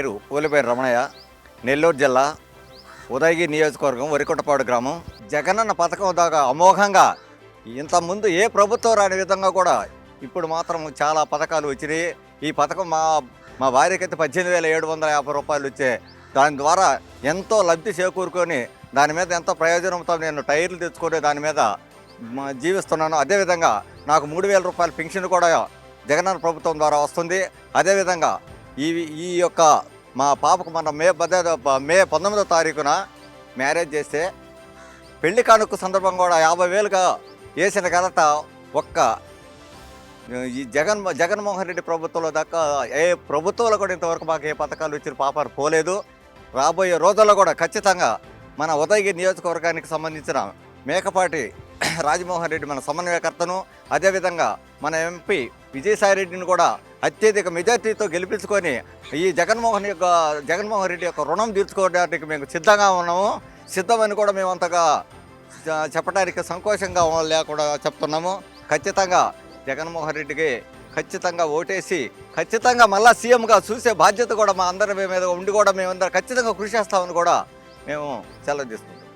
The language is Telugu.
పేరు పూలపేరు రమణయ్య నెల్లూరు జిల్లా ఉదయగిరి నియోజకవర్గం వరికొట్టపాడు గ్రామం. జగనన్న పథకం దాకా అమోఘంగా ఇంతకుముందు ఏ ప్రభుత్వం రాని విధంగా కూడా ఇప్పుడు మాత్రం చాలా పథకాలు వచ్చినాయి. ఈ పథకం మా మా భార్యకైతే అయితే పద్దెనిమిది వేల ఏడు వందల యాభై రూపాయలు వచ్చే దాని ద్వారా ఎంతో లబ్ధి చేకూరుకొని దాని మీద ఎంతో ప్రయోజనంతో నేను టైర్లు తెచ్చుకునే దాని మీద జీవిస్తున్నాను. అదేవిధంగా నాకు మూడు వేల రూపాయల పెన్షన్ కూడా జగనన్న ప్రభుత్వం ద్వారా వస్తుంది. అదేవిధంగా ఈ ఈ యొక్క మా పాపకు మన మే పదే మే పంతొమ్మిదో తారీఖున మ్యారేజ్ చేస్తే పెళ్ళి కానుక సందర్భం కూడా యాభై వేలుగా వేసిన ఘనత ఒక్క ఈ జగన్ జగన్మోహన్ రెడ్డి ప్రభుత్వంలో దాకా ఏ ప్రభుత్వంలో కూడా ఇంతవరకు మాకు ఏ పథకాలు ఇచ్చిన పాపాలు పోలేదు. రాబోయే రోజుల్లో కూడా ఖచ్చితంగా మన ఉదయగిరి నియోజకవర్గానికి సంబంధించిన మేకపాటి రాజమోహన్ రెడ్డి మన సమన్వయకర్తను అదేవిధంగా మన ఎంపీ విజయసాయి రెడ్డిని కూడా అత్యధిక మెజార్టీతో గెలిపించుకొని ఈ జగన్మోహన్ యొక్క జగన్మోహన్ రెడ్డి యొక్క రుణం తీర్చుకోవడానికి మేము సిద్ధంగా ఉన్నాము. సిద్ధమని కూడా మేము అంతగా చ- చెప్పడానికి సంకోచంగా లేకుండా చెప్తున్నాము. ఖచ్చితంగా జగన్మోహన్ రెడ్డికి ఖచ్చితంగా ఓటేసి ఖచ్చితంగా మళ్ళా సీఎంగా చూసే బాధ్యత కూడా మా అందరి మీద ఉండి కూడా మేమందరం ఖచ్చితంగా కృషి చేస్తామని కూడా మేము సెలవు తీసుకుంటాం